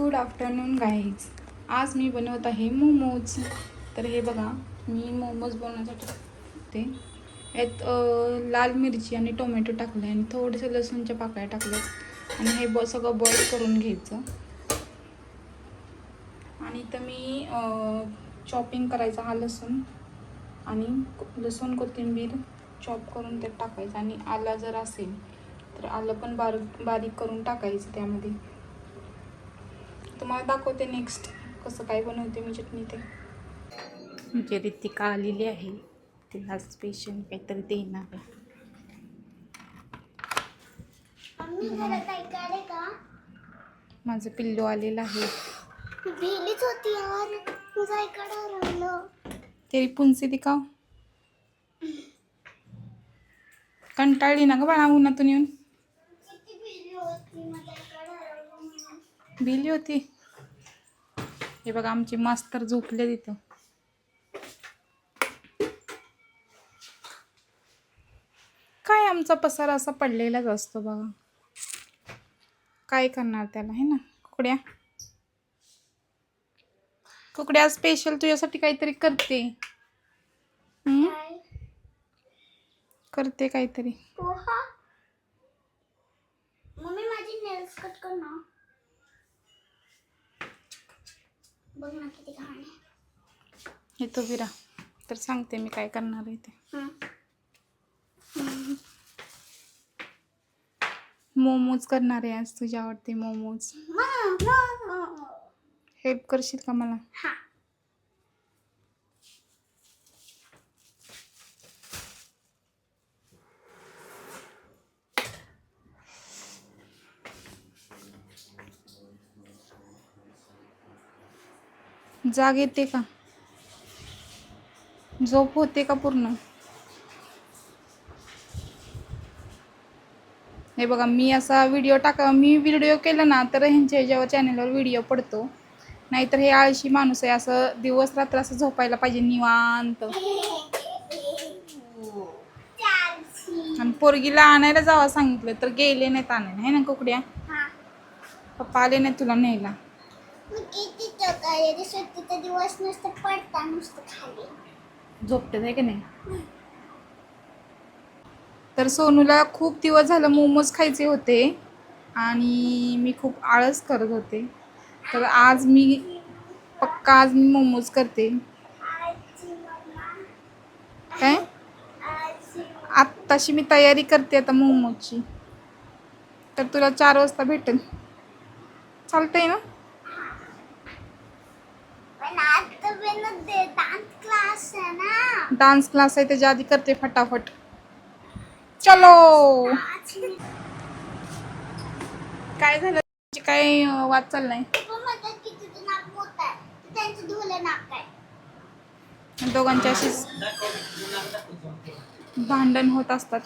Good afternoon guys आज मी बनवत आहे मोमोज. तर हे बघा मी मोमोज बनवण्यासाठी ते यात लाल मिरची आणि टोमॅटो टाकले आणि थोडेसे लसूणच्या पाकळ्या टाकल्यात आणि हे ब सगळं बॉईल करून घ्यायचं. आणि तर मी चॉपिंग करायचा हा लसूण आणि लसूण कोथिंबीर चॉप करून त्यात टाकायचं आणि आला जर असेल तर आलं पण बारीक बारीक करून टाकायचं त्यामध्ये. तुम्हाला दाखवते नेक्स्ट कसं काय बनवते मी चटणी ते. म्हणजे रितिका आलेली आहे तिला स्पेशल काहीतरी देणार माझं पिल्लू आलेलं आहे. होती यार. तरी पुंसी ती का कंटाळली ना ग बाळा उन्हातून येऊन किती भिली होती माझ्या ऐकायला राहिलं भिली होती. हे बघा आमचे मास्तर झोपले तिथं. काय आमचा पसारा असा पडलेलाच असतो बघा. काय करणार त्याला है ना कुकड्या? कुकड्या स्पेशल तुझ्यासाठी काहीतरी करते. करते काहीतरी. मम्मी माझी नेल्स कट कर ना. बघ ना किती घाण आहे. येतो विरा. तर सांगते मी काय करणार आहे ते. मोमोज करणार आहे आज तुझ्या आवडते मोमोज. हेल्प करशील का मला? जाग येते का? झोप होते का पूर्ण? हे बघा मी असा व्हिडिओ टाका मी व्हिडिओ केला ना तर ह्यांच्या ह्याच्यावर चॅनलवर व्हिडिओ पडतो. नाहीतर हे आळशी माणूस आहे असं दिवस रात्र असं झोपायला पाहिजे निवांत. आणि पोरगीला आणायला जावं सांगितलं तर गेले नाहीत आणायला. है ना कुकड्या? पप्पा आले नाही तुला न्यायला. सुट्टीचा दिवस नुसतं पडता नुसतं खाली. झोपते आहे की नाही? तर सोनूला खूप दिवस झालं मोमोज खायचे होते आणि मी खूप आळस करत होते. तर आज मी पक्का आज मी मोमोज करते. काय? आत्ताशी मी तयारी करते आता मोमोजची. तर तुला चार वाजता भेटेल चालतंय ना पण आता पण दे डान्स क्लास आहे त्याच्या आधी करते फटाफट. चलो. काय झालं? काय अं, वाद चाललाय? पण म्हणतात की तुझं नाक मोठं आहे. तर त्यांचं धुलं नाक आहे. दोघांची अशीच भांडण होत असतात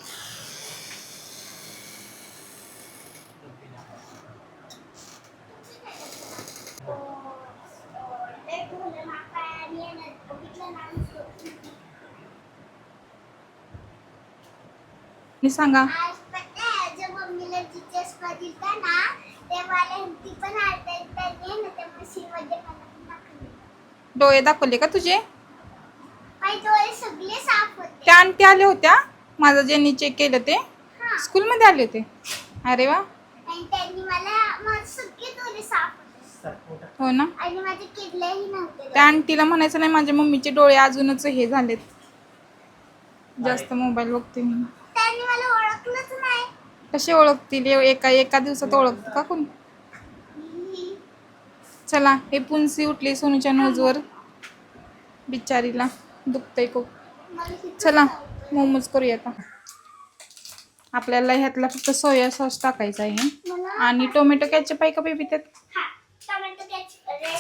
लय धुलं नाक आहे आणि यानं बघितलं ना नुसतं. मी सांगा आज पता है जब मम्मीला टीचर्स दिलता ना तेव्हा ती पण आलता त्यांनी ना त्या मशीनमध्ये मला पण दाखवली डोळे दाखवले का तुझे? माझे डोळे सगळे साफ होते. त्या आंटी आल्या होत्या. माझं ज्यांनी चेक केलं ते. हा. स्कूलमध्ये आले होते. अरे वा. आणि त्यांनी मला माझे सगळे डोळे साफ होते. हो ना. आणि माझे किडलेही नव्हते. त्या आंटीला म्हणायचं नाही माझ्या मम्मीचे डोळे अजूनच हे झालेत. जास्त मोबाईल बघते मी. कशी कसे ओळखतील? एका एका दिवसात ओळखतो का कोण? चला हे पुंसी उठली सोनूच्या नोजवर. बिचारीला दुखतंय खूप. चला मोमोज करूया आता आपल्याला ह्यातला फक्त सोया सॉस टाकायचा आहे. आणि टोमॅटो कॅचअप आहे का बेबी त्यात?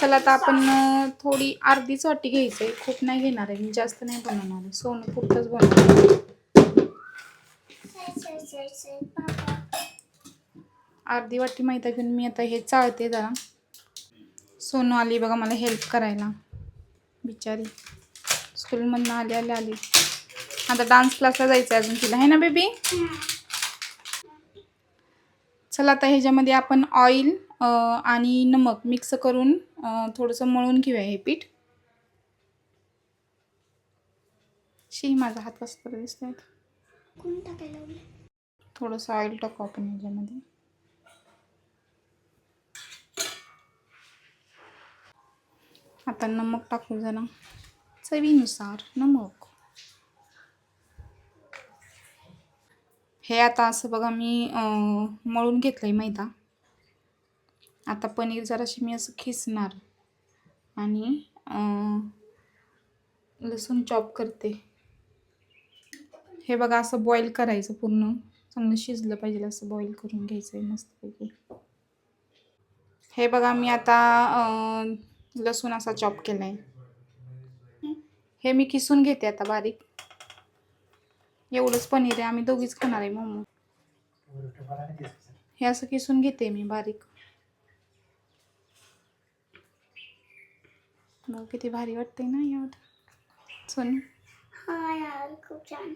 चला आता आपण थोडी अर्धीच वाटी घ्यायचं आहे खूप नाही घेणार आहे मी जास्त नाही बनवणार आहे. सोनं पुरतंच बनवणार अर्धी वाटी मैदा घेऊन मी आता हे चाळते जरा. सोनू आली बघा मला हेल्प करायला. बिचारी. स्कूलमधनं आली आली आली. आता डान्स क्लासला जायचं आहे अजून तिला. आहे ना बेबी चला आता ह्याच्यामध्ये आपण ऑइल आणि नमक मिक्स करून थोडंसं मळून घेऊया हे पीठ. शी माझा हात कसं तरी दिसतोय. कोण टाकायला थोडंसं ऑइल टाकू आपण ह्याच्यामध्ये आता नमक टाकू जरा. चवीनुसार नमक. हे आता असं बघा मी मळून घेतलं आहे मैदा. आता पनीर जराशी मी असं खिसणार आणि लसूण चॉप करते. हे बघा असं बॉईल करायचं पूर्ण. चांगलं शिजलं पाहिजे असं बॉईल करून घ्यायचं आहे मस्तपैकी. हे बघा मी आता लसूण असा चॉप केला आहे हे मी किसून घेते आता बारीक. एवढंच पनीर आहे आम्ही दोघीच खाणार आहे मोमो. हे असं किसून घेते मी बारीक. बघ किती भारी वाटते ना यात सोनी हा यार खूप छान.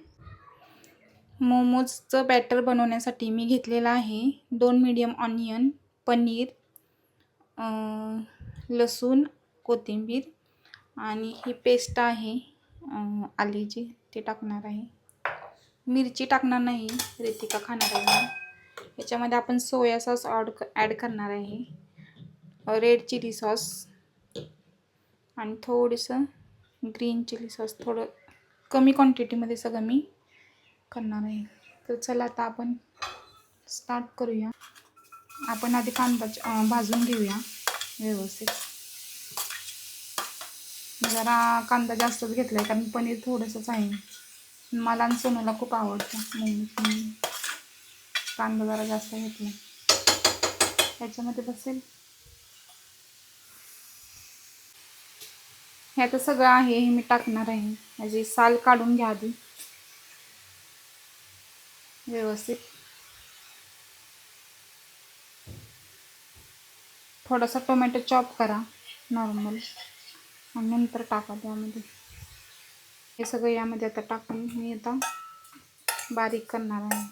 मोमोजचं बॅटर बनवण्यासाठी मी घेतलेलं आहे दोन मीडियम ऑनियन पनीर लसूण कोथिंबीर आणि ही पेस्ट आहे आलीची ते टाकणार आहे. मिरची टाकणार नाही रितिका खाणार आहे याच्यामध्ये आपण सोया सॉस ऑड ॲड करणार आहे. रेड चिली सॉस आणि थोडंसं ग्रीन चिली सॉस थोडं कमी क्वांटिटीमध्ये सगळं मी करणार आहे. तर चला आता आपण स्टार्ट करूया. आपण आधी कांदा भाजून घेऊया व्यवस्थित. जरा कांदा जास्तच घेतला आहे कारण पनीर थोडंसंच आहे. मला आणि सोनूला खूप आवडतं. मम्मी कांदा जरा जास्त घेतला त्याच्यामध्ये बसेल? हे आता सगळं आहे हे मी टाकणार आहे. माझी साल काढून घ्या आधी. व्यवस्थित थोडासा टोमॅटो चॉप करा, नॉर्मल। आणि नंतर टाका त्यामध्ये हे सगळं यामध्ये आता टाकून मी आता बारीक करणार आहे.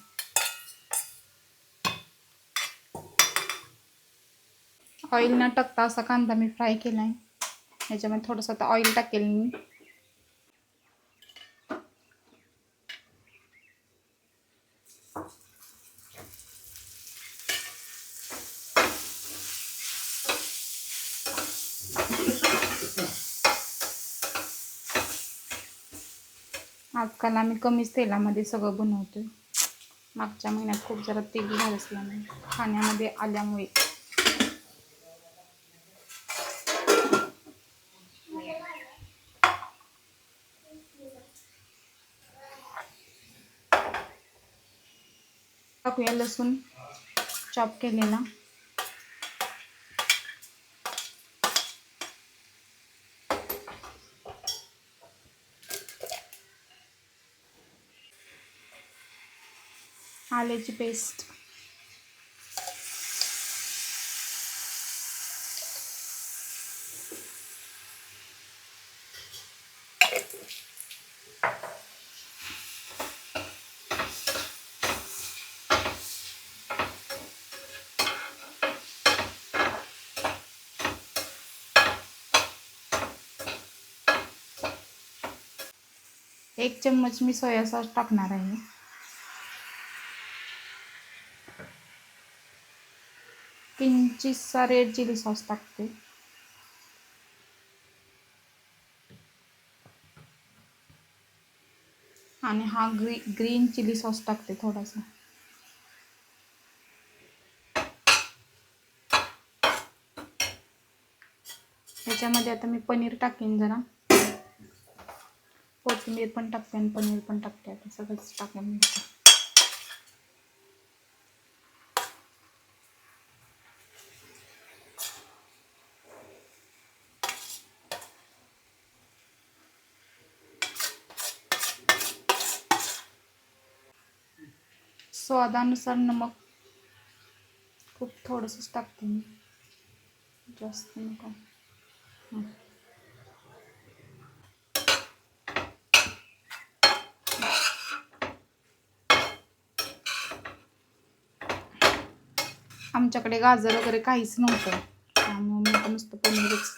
ऑइल न टाकता असा कांदा मी फ्राय केला आहे ह्याच्यामध्ये थोडंसं आता ऑइल टाकेल मी. आजकाल आम्ही कमीच तेलामध्ये सगळं बनवतो मागच्या महिन्यात खूप जरा तेल झालं असल्यामुळे खाण्यामध्ये आल्यामुळे. टाकूया लसूण चॉप केलेला. आल्याची पेस्ट एक चम्मच मी सोया सॉस टाकणार आहे. किंचितसा रेड चिली सॉस टाकते. आणि हा ग्री ग्रीन चिली सॉस टाकते थोडासा. ह्याच्यामध्ये आता मी पनीर टाकेन जरा. कोथिंबीर पण टाकते आणि पनीर पण टाकते. आता सगळंच टाकेन मी स्वादानुसार नमक खूप थोडंसंच टाकते मी. जास्त नको. आमच्याकडे गाजर वगैरे काहीच नव्हतं. त्यामुळे मी आता नुसतं पनीरच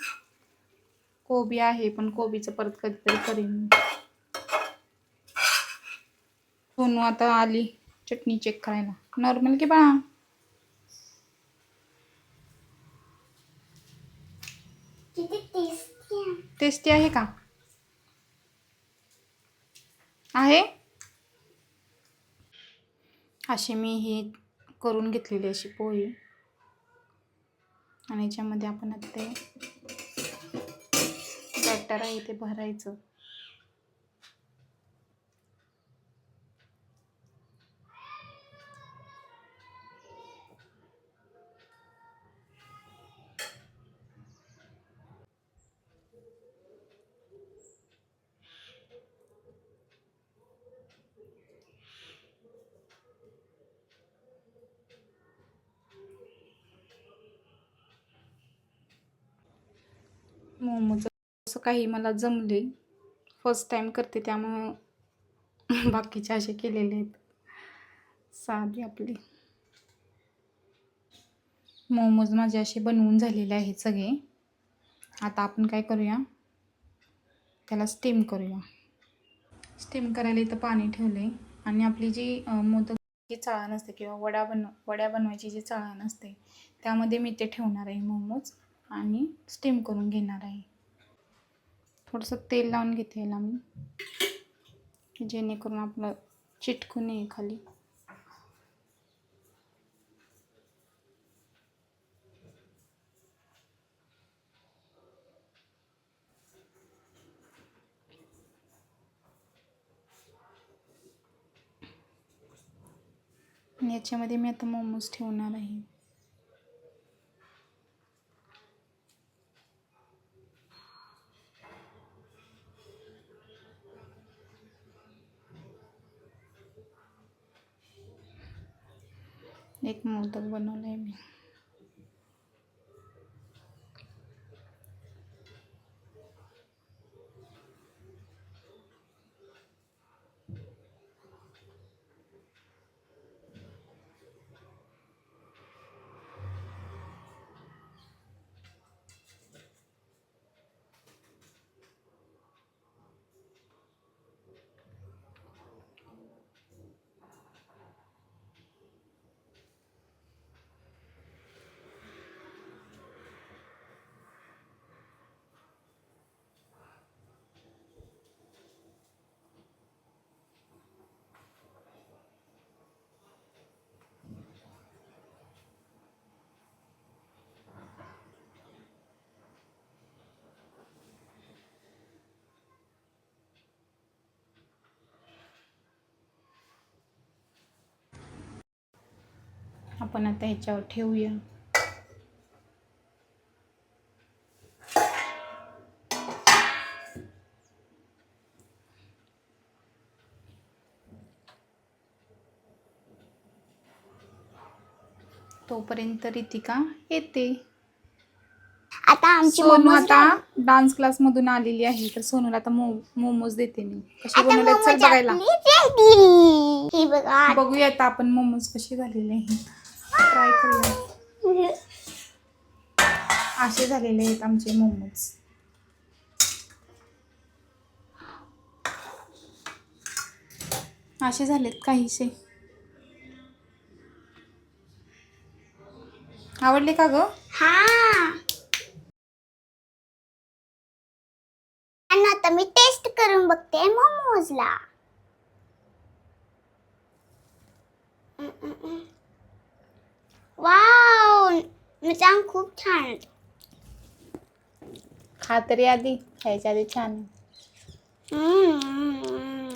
कोबी आहे पण कोबीचं परत कधीतरी करीन सोनू आता आली. चटणी चेक करायला. नॉर्मल की बाळा? किती टेस्टी आहे. टेस्टी आहे का? आहे? अशी मी ही करून घेतलेली अशी पोळी. आणि याच्यामध्ये आपण आता ते बटर आहे ते भरायचं. मोमोचं असं काही मला जमले. फर्स्ट टाईम करते त्यामुळं बाकीचे असे केलेले आहेत. साधी आपली. मोमोज माझे असे बनवून झालेले आहेत सगळे. आता आपण काय करूया? त्याला स्टीम करूया. स्टीम करायला इथं पाणी ठेवले आणि आपली जी मोदक जी चाळण असते किंवा वडा बनव वड्या बनवायची जी चाळण असते त्यामध्ये मी ते ठेवणार आहे मोमोज. आणि स्टीम करून घेणार आहे. थोडंसं तेल लावून घेते याला मी. जेणेकरून आपलं चिटकून येईल खाली. याच्यामध्ये मी आता मोमोज ठेवणार आहे. एक मोदक बनवलाय मी. आपण आता ह्याच्यावर ठेवूया. तोपर्यंत रितिका येते. आता आमची सोनू मोमोज आता डान्स क्लास मधून आलेली आहे तर सोनूला आता मो मोमोज देते मी. कसे आता बनवले चल मोमोज बघायला. आपली ready. ही बघा. बघूया आता आपण मोमोज कसे झालेले आहेत. ट्राय करूया. असे झालेले आहेत आमचे मोमोज. असे झालेत काहीसे. आवडले का ग? हा. आणि आता मी टेस्ट करून बघते मोमोजला. वाव मिठाण खूप छान. खा तरी आधी खायच्या आधी छान हम्म.